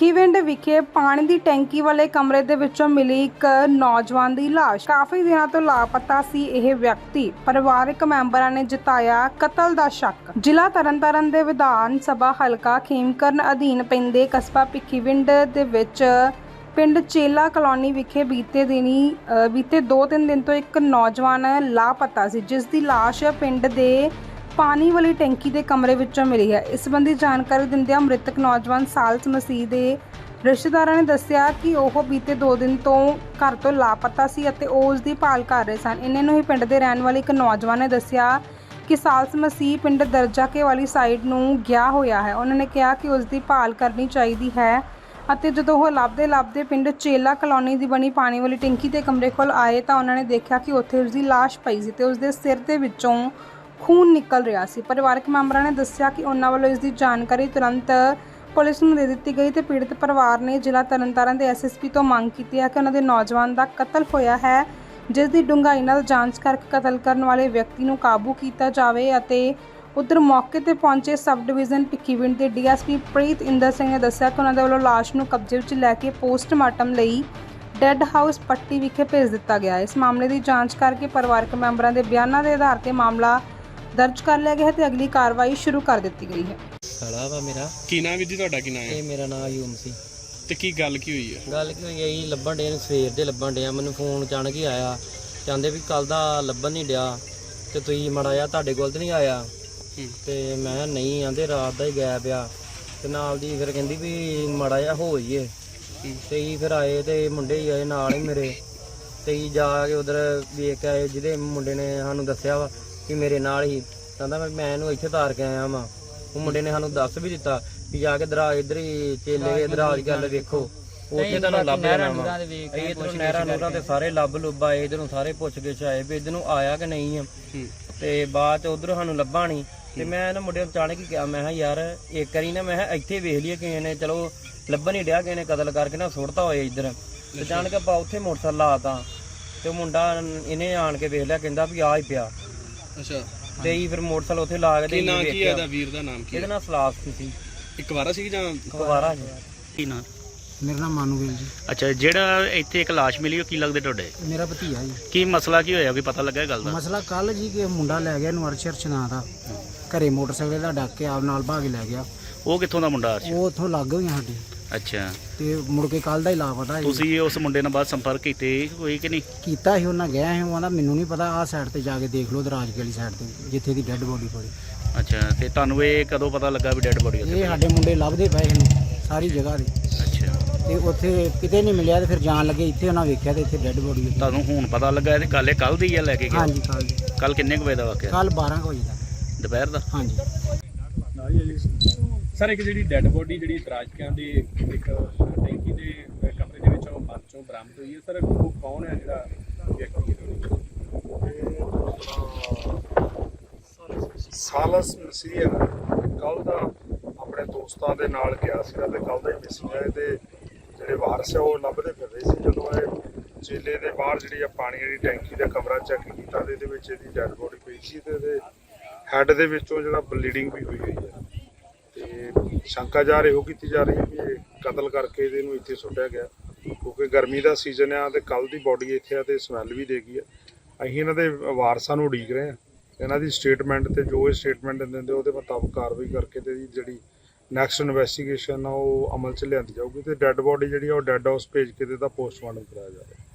ਭਿੱਖੀਵਿੰਡ ਵਿਖੇ ਪਾਣੀ ਦੀ ਟੈਂਕੀ ਵਾਲੇ ਕਮਰੇ ਦੇ ਵਿੱਚੋਂ ਮਿਲੀ ਇੱਕ ਨੌਜਵਾਨ ਦੀ ਲਾਸ਼। ਕਾਫੀ ਦਿਨਾਂ ਤੋਂ ਲਾਪਤਾ ਸੀ ਇਹ ਵਿਅਕਤੀ। ਪਰਿਵਾਰਕ ਮੈਂਬਰਾਂ ਨੇ ਜਤਾਇਆ ਕਤਲ ਦਾ ਸ਼ੱਕ। ਜ਼ਿਲ੍ਹਾ ਤਰਨਤਾਰਨ ਦੇ ਵਿਧਾਨ ਸਭਾ ਹਲਕਾ ਖੇਮਕਰਨ ਅਧੀਨ ਪੈਂਦੇ ਕਸਬਾ ਭਿੱਖੀਵਿੰਡ ਦੇ ਵਿੱਚ ਪਿੰਡ ਚੇਲਾ ਕਲੋਨੀ ਵਿਖੇ ਬੀਤੇ ਦਿਨੀ ਅ, ਬੀਤੇ 2-3 ਦਿਨ ਤੋਂ ਇੱਕ ਨੌਜਵਾਨ ਲਾਪਤਾ ਸੀ ਜਿਸ ਦੀ ਲਾਸ਼ ਪਿੰਡ ਦੇ ਪਾਣੀ ਵਾਲੀ ਟੈਂਕੀ ਦੇ ਕਮਰੇ ਵਿੱਚੋਂ ਮਿਲੀ ਹੈ। ਇਸ ਸੰਬੰਧੀ ਜਾਣਕਾਰੀ ਦਿੰਦਿਆਂ ਮ੍ਰਿਤਕ ਨੌਜਵਾਨ ਸਾਲਸ ਮਸੀਹ ਦੇ ਰਿਸ਼ਤੇਦਾਰਾਂ ਨੇ ਦੱਸਿਆ ਕਿ ਉਹ ਬੀਤੇ 2 ਦਿਨ ਤੋਂ ਘਰ ਤੋਂ ਲਾਪਤਾ ਸੀ ਅਤੇ ਉਹ ਉਸ ਦੀ ਭਾਲ ਕਰ ਰਹੇ ਸਨ। ਇਹਨਾਂ ਨੂੰ ਹੀ ਪਿੰਡ ਦੇ ਰਹਿਣ ਵਾਲੇ ਇੱਕ ਨੌਜਵਾਨ ਨੇ ਦੱਸਿਆ ਕਿ ਸਾਲਸ ਮਸੀਹ ਪਿੰਡ ਦਰਜਾਕੇ ਵਾਲੀ ਸਾਈਡ ਨੂੰ ਗਿਆ ਹੋਇਆ ਹੈ। ਉਹਨਾਂ ਨੇ ਕਿਹਾ ਕਿ ਉਸ ਦੀ ਭਾਲ ਕਰਨੀ ਚਾਹੀਦੀ ਹੈ ਅਤੇ ਜਦੋਂ ਉਹ ਲੱਭਦੇ ਲੱਭਦੇ ਪਿੰਡ ਚੇਲਾ ਕਲੋਨੀ ਦੀ ਬਣੀ ਪਾਣੀ ਵਾਲੀ ਟੈਂਕੀ ਦੇ ਕਮਰੇ ਕੋਲ ਆਏ ਤਾਂ ਉਹਨਾਂ ਨੇ ਦੇਖਿਆ ਕਿ ਉੱਥੇ ਉਸ ਦੀ ਲਾਸ਼ ਪਈ ਸੀ ਤੇ ਉਸ ਦੇ ਸਿਰ ਦੇ ਵਿੱਚੋਂ ਖੂਨ ਨਿਕਲ ਰਿਹਾ ਸੀ। ਪਰਿਵਾਰਕ ਮੈਂਬਰਾਂ ਨੇ ਦੱਸਿਆ ਕਿ ਉਹਨਾਂ ਵੱਲੋਂ ਇਸ ਦੀ ਜਾਣਕਾਰੀ ਤੁਰੰਤ ਪੁਲਿਸ ਨੂੰ ਦੇ ਦਿੱਤੀ ਗਈ ਤੇ ਪੀੜਤ ਪਰਿਵਾਰ ਨੇ ਜ਼ਿਲ੍ਹਾ ਤਰਨਤਾਰਨ ਦੇ ਐਸਐਸਪੀ ਤੋਂ ਮੰਗ ਕੀਤੀ ਹੈ ਕਿ ਉਹਨਾਂ ਦੇ ਨੌਜਵਾਨ ਦਾ ਕਤਲ ਹੋਇਆ ਹੈ, ਜਿਸ ਦੀ ਡੂੰਘਾਈ ਨਾਲ ਜਾਂਚ ਕਰਕੇ ਕਤਲ ਕਰਨ ਵਾਲੇ ਵਿਅਕਤੀ ਨੂੰ ਕਾਬੂ ਕੀਤਾ ਜਾਵੇ ਅਤੇ ਉਧਰ ਮੌਕੇ ਤੇ ਪਹੁੰਚੇ ਸਬ ਡਿਵੀਜ਼ਨ ਭਿੱਖੀਵਿੰਡ ਦੇ ਡੀਐਸਪੀ ਪ੍ਰੀਤ ਇੰਦਰ ਸਿੰਘ ਨੇ ਦੱਸਿਆ ਕਿ ਉਹਨਾਂ ਦੇ ਵੱਲੋਂ ਲਾਸ਼ ਨੂੰ ਕਬਜ਼ੇ ਵਿੱਚ ਲੈ ਕੇ ਪੋਸਟਮਾਰਟਮ ਲਈ ਡੈੱਡ ਹਾਊਸ ਪੱਟੀ ਵਿਖੇ ਭੇਜ ਦਿੱਤਾ ਗਿਆ ਇਸ ਮਾਮਲੇ ਦੀ ਜਾਂਚ ਕਰਕੇ ਪਰਿਵਾਰਕ ਮੈਂਬਰਾਂ ਦੇ ਬਿਆਨਾਂ ਦੇ ਆਧਾਰ ਤੇ ਮਾਮਲਾ ਦਰਜ ਕਰ ਲਿਆ ਗਿਆ ਹੈ ਤੇ ਅਗਲੀ ਕਾਰਵਾਈ ਸ਼ੁਰੂ ਕਰ ਦਿੱਤੀ ਗਈ ਹੈ। ਸਾਲਾ ਵਾ ਮੇਰਾ। ਕੀ ਨਾਮ ਵੀਰ ਜੀ? ਤੁਹਾਡਾ ਕੀ ਨਾਮ ਹੈ? ਇਹ ਮੇਰਾ ਨਾਮ ਯੂਮ ਸੀ। ਤੇ ਕੀ ਗੱਲ ਕੀ ਹੋਈ ਹੈ ਗੱਲ ਕੀ ਹੋਈ ਆਈ ਲੱਭਣ ਡੇ ਨੂੰ ਸਵੇਰ ਦੇ ਲੱਭਣ ਡਿਆ ਮੈਨੂੰ ਫੋਨ ਅਚਾਨਕ ਹੀ ਆਇਆ। ਕਹਿੰਦੇ ਵੀ ਕੱਲ ਦਾ ਲੱਭਣ ਨਹੀਂ ਡਿਆ। ਤੇ ਤੁਸੀਂ ਮੜਾ ਜਾ ਤੁਹਾਡੇ ਕੋਲ ਤੇ ਨਹੀਂ ਆਇਆ। ਹੂੰ। ਤੇ ਮੈਂ ਕਿਹਾ ਨਹੀਂ ਆਂਦੇ ਰਾਤ ਦਾ ਹੀ ਗਾਇਬ ਆ। ਤੇ ਨਾਲ ਦੀ ਫਿਰ ਕਹਿੰਦੀ ਵੀ ਮੜਾ ਜਾ ਹੋ ਜਾਈਏ। ਹੂੰ। ਤੇ ਹੀ ਫਿਰ ਆਏ ਤੇ ਮੁੰਡੇ ਹੀ ਆਏ ਨਾਲ ਹੀ ਮੇਰੇ। ਤੇ ਹੀ ਜਾ ਕੇ ਉਧਰ ਵੇਖ ਕੇ ਆਏ ਜਿਹਦੇ ਮੁੰਡੇ ਨੇ ਸਾਨੂੰ ਦੱਸਿਆ ਵਾ ਕਿ ਮੇਰੇ ਨਾਲ ਹੀ। ਕਹਿੰਦਾ ਮੈਂ ਮੈਂ ਇਹਨੂੰ ਇੱਥੇ ਤਾਰ ਕੇ ਆਇਆ ਵਾਂ। ਉਹ ਮੁੰਡੇ ਨੇ ਸਾਨੂੰ ਦੱਸ ਵੀ ਦਿੱਤਾ ਵੀ ਜਾ ਕੇ ਦਰਾਜ ਇਧਰ ਹੀ ਚੇਲੇ ਦੇ ਦਰਾਜ ਗੱਲ ਵੇਖੋ। ਉੱਥੇ ਤੁਹਾਨੂੰ ਲੱਭ ਜਾਣਾ ਵਾ। ਇਧਰੋਂ ਨਹਿਰਾਂ ਨੂਰਾਂ ਤੇ ਸਾਰੇ ਲੱਭ ਲੁੱਭ ਆਏ ਇਧਰੋਂ ਸਾਰੇ ਪੁੱਛ ਕੇ ਆਏ ਵੀ ਇਧਰ ਨੂੰ ਆਇਆ ਕਿ ਨਹੀਂ ਆ। ਹੂੰ। ਤੇ ਬਾਅਦ ਚ ਉਧਰ ਸਾਨੂੰ ਲੱਭਾ ਨਹੀਂ ਤੇ ਮੈਂ ਨਾ ਮੁੰਡੇ ਨੂੰ ਅਚਾਨਕ ਹੀ ਕਿਹਾ ਮੈਂ ਕਿਹਾ ਯਾਰ ਇੱਕ ਵਾਰੀ ਨਾ ਮੈਂ ਕਿਹਾ ਇੱਥੇ ਵੇਖ ਲਈਏ ਕਿਸੇ ਨੇ। ਚਲੋ ਲੱਭਣ ਨਹੀਂ ਡਿਆ ਕਿਸੇ ਨੇ ਕਤਲ ਕਰਕੇ ਨਾ ਸੁੱਟਤਾ ਹੋਏ ਇੱਧਰ। ਤੇ ਅਚਾਨਕ ਆਪਾਂ ਉੱਥੇ ਮੋਟਰਸਾਈਕਲ ਲਾਤਾ ਤੇ। ਮੁੰਡਾ ਇਹਨੇ ਆਣ ਕੇ ਵੇਖ ਲਿਆ ਕਹਿੰਦਾ ਵੀ ਆ ਹੀ ਪਿਆ। ਅੱਛਾ। ਤੇ ਹੀ ਫਿਰ ਮੋਟਰਸਾਈਕਲ ਉੱਥੇ ਲਾ ਕੇ ਤੇ ਕੀ ਨਾਮ ਕੀ ਹੈ ਇਹਦਾ ਵੀਰ ਦਾ ਨਾਮ ਕੀ ਇਹਦੇ ਹੈ ਨਾਲ ਸਲਾਫ ਸੀ। ਇੱਕ ਵਾਰਾ ਸੀ ਜਾਂ ਕੁਵਾਰਾ ਜੀ। ਕੀ ਨਾਂ? ਮੇਰਾ ਨਾਮ ਮਾਨੂਵੇਲ ਜੀ। ਅੱਛਾ ਜਿਹੜਾ ਇੱਥੇ ਇੱਕ ਲਾਸ਼ ਮਿਲੀ ਉਹ ਕੀ ਲੱਗਦੇ ਤੁਹਾਡੇ? ਮੇਰਾ ਭਤੀਆ ਜੀ। ਕੀ ਮਸਲਾ ਕੀ ਹੋਇਆ? ਕੋਈ ਪਤਾ ਲੱਗਾ ਇਹ ਗੱਲ ਦਾ? ਮਸਲਾ ਕੱਲ ਜੀ ਕਿ ਮੁੰਡਾ ਲੈ ਗਿਆ ਨੂੰ ਅਰਸ਼ਰ ਨਾਂ ਦਾ। ਘਰੇ ਮੋਟਰਸਾਈਕਲ ਦਾ ਡੱਕ ਕੇ ਆਪ ਨਾਲ ਭਾਗ ਲੈ ਗਿਆ। ਉਹ ਕਿੱਥੋਂ ਦਾ ਮੁੰਡਾ ਸੀ? ਉਹ ਉੱਥੋਂ ਲੱਗ ਗਈ ਸਾਡੀ। ਅੱਛਾ। ਤੇ ਮੁੜ ਕੇ ਕੱਲ ਦਾ ਹੀ ਲਾਪਤਾ ਜੀ ਤੁਸੀਂ ਉਸ ਮੁੰਡੇ ਨਾਲ ਬਾਅਦ ਸੰਪਰਕ ਕੀਤੇ ਕੋਈ ਕਿ ਨਹੀਂ? ਕੀਤਾ ਸੀ ਉਹਨਾਂ ਗਿਆ ਸੀ ਉਹ ਕਹਿੰਦਾ ਮੈਨੂੰ ਨਹੀਂ ਪਤਾ ਆਹ ਸਾਈਡ ਤੇ ਜਾ ਕੇ ਦੇਖ ਲਓ ਦਰਾਜ ਵਾਲੀ ਸਾਈਡ ਤੇ ਜਿੱਥੇ ਦੀ ਡੈੱਡ ਬੋਡੀ ਪੜੀ ਅੱਛਾ ਤੇ ਤੁਹਾਨੂੰ ਇਹ ਕਦੋਂ ਪਤਾ ਲੱਗਾ ਵੀ ਡੈੱਡ ਬੋਡੀ ਉੱਥੇ ਇਹ ਸਾਡੇ ਮੁੰਡੇ ਲੱਭਦੇ ਪਏ ਇਹਨੂੰ ਸਾਰੀ ਜਗ੍ਹਾ ਤੇ ਅੱਛਾ। ਤੇ ਉੱਥੇ ਕਿਤੇ ਨਹੀਂ ਮਿਲਿਆ ਤੇ ਫਿਰ ਜਾਣ ਲੱਗੇ ਇੱਥੇ ਉਹਨਾਂ ਵੇਖਿਆ ਤੇ ਇੱਥੇ ਡੈੱਡ ਬੋਡੀ ਤੁਹਾਨੂੰ ਹੁਣ ਪਤਾ ਲੱਗਾ ਇਹ ਗੱਲ ਇਹ ਕੱਲ ਦੀ ਆ ਲੈ ਕੇ ਗਿਆ? ਹਾਂਜੀ ਕੱਲ ਕੱਲ ਕਿੰਨੇ ਕੁ ਵਜੇ ਦਾ ਵਾਕਿਆ? ਕੱਲ 12 ਕੁ ਵਜੇ ਦਾ। ਦੁਪਹਿਰ ਦਾ? ਹਾਂਜੀ। ਸਰ, ਇੱਕ ਜਿਹੜੀ ਡੈੱਡ ਬੋਡੀ ਜਿਹੜੀ ਤਰਾਜਕਿਆਂ ਦੀ ਇੱਕ ਟੈਂਕੀ ਦੇ ਕਮਰੇ ਦੇ ਵਿੱਚੋਂ ਮਰ ਚੋਂ ਬਰਾਮਦ ਹੋਈ ਹੈ। ਸਰ, ਉਹ ਕੌਣ ਹੈ ਜਿਹੜਾ ਵਿਅਕਤੀ ਸਾਲਸ ਮਸੀਹ ਕੱਲ ਦਾ ਆਪਣੇ ਦੋਸਤਾਂ ਦੇ ਨਾਲ ਗਿਆ ਸੀਗਾ ਤੇ ਕੱਲ ਦਾ ਹੀ ਮਿਸਿੰਗ ਹੈ ਤੇ ਜਿਹੜੇ ਵਾਰਸ ਹੈ, ਉਹ ਲੱਭਦੇ ਫਿਰ ਰਹੇ ਸੀ। ਜਦੋਂ ਇਹ ਚੇਲੇ ਦੇ ਬਾਹਰ ਜਿਹੜੀ ਆ ਪਾਣੀ ਵਾਲੀ ਟੈਂਕੀ ਦਾ ਕਮਰਾ ਚੈੱਕ ਕੀਤਾ ਤੇ ਇਹਦੇ ਵਿੱਚ ਇਹਦੀ ਡੈਡ ਬੋਡੀ ਪਈ ਸੀ ਤੇ ਇਹਦੇ ਹੈੱਡ ਦੇ ਵਿੱਚੋਂ ਜਿਹੜਾ ਬਲੀਡਿੰਗ ਵੀ ਹੋਈ ਹੋਈ ਸ਼ੰਕਾ ਜਾ ਰਹੀ ਹੋ ਕੀਤੀ ਜਾ ਰਹੀ ਹੈ ਵੀ ਕਤਲ ਕਰਕੇ ਇਹਦੇ ਨੂੰ ਇੱਥੇ ਸੁੱਟਿਆ ਗਿਆ। ਕਿਉਂਕਿ ਗਰਮੀ ਦਾ ਸੀਜ਼ਨ ਆ ਤੇ ਕੱਲ ਦੀ ਬੋਡੀ ਇੱਥੇ ਆ ਤੇ ਸਮੈਲ ਵੀ ਦੇਗੀ ਆ। ਅਸੀਂ ਇਹਨਾਂ ਦੇ ਵਾਰਸਾਂ ਨੂੰ ਉਡੀਕ ਰਹੇ ਆ ਇਹਨਾਂ ਦੀ ਸਟੇਟਮੈਂਟ ਤੇ ਜੋ ਇਹ ਸਟੇਟਮੈਂਟ ਦਿੰਦੇ ਉਹਦੇ ਮੁਤਾਬਕ ਕਾਰਵਾਈ ਕਰਕੇ ਤੇ ਇਹਦੀ ਜਿਹੜੀ ਨੈਕਸਟ ਇਨਵੈਸਟੀਗੇਸ਼ਨ ਆ, ਉਹ ਅਮਲ ਚ ਲਿਆਂਦੀ ਜਾਊਗੀ ਤੇ ਡੈੱਡ ਬੋਡੀ ਜਿਹੜੀ ਆ, ਉਹ ਡੈੱਡ ਹਾਊਸ ਭੇਜ ਕੇ ਤੇ ਇਹਦਾ ਪੋਸਟਮਾਰਟਮ ਕਰਾਇਆ ਜਾਵੇ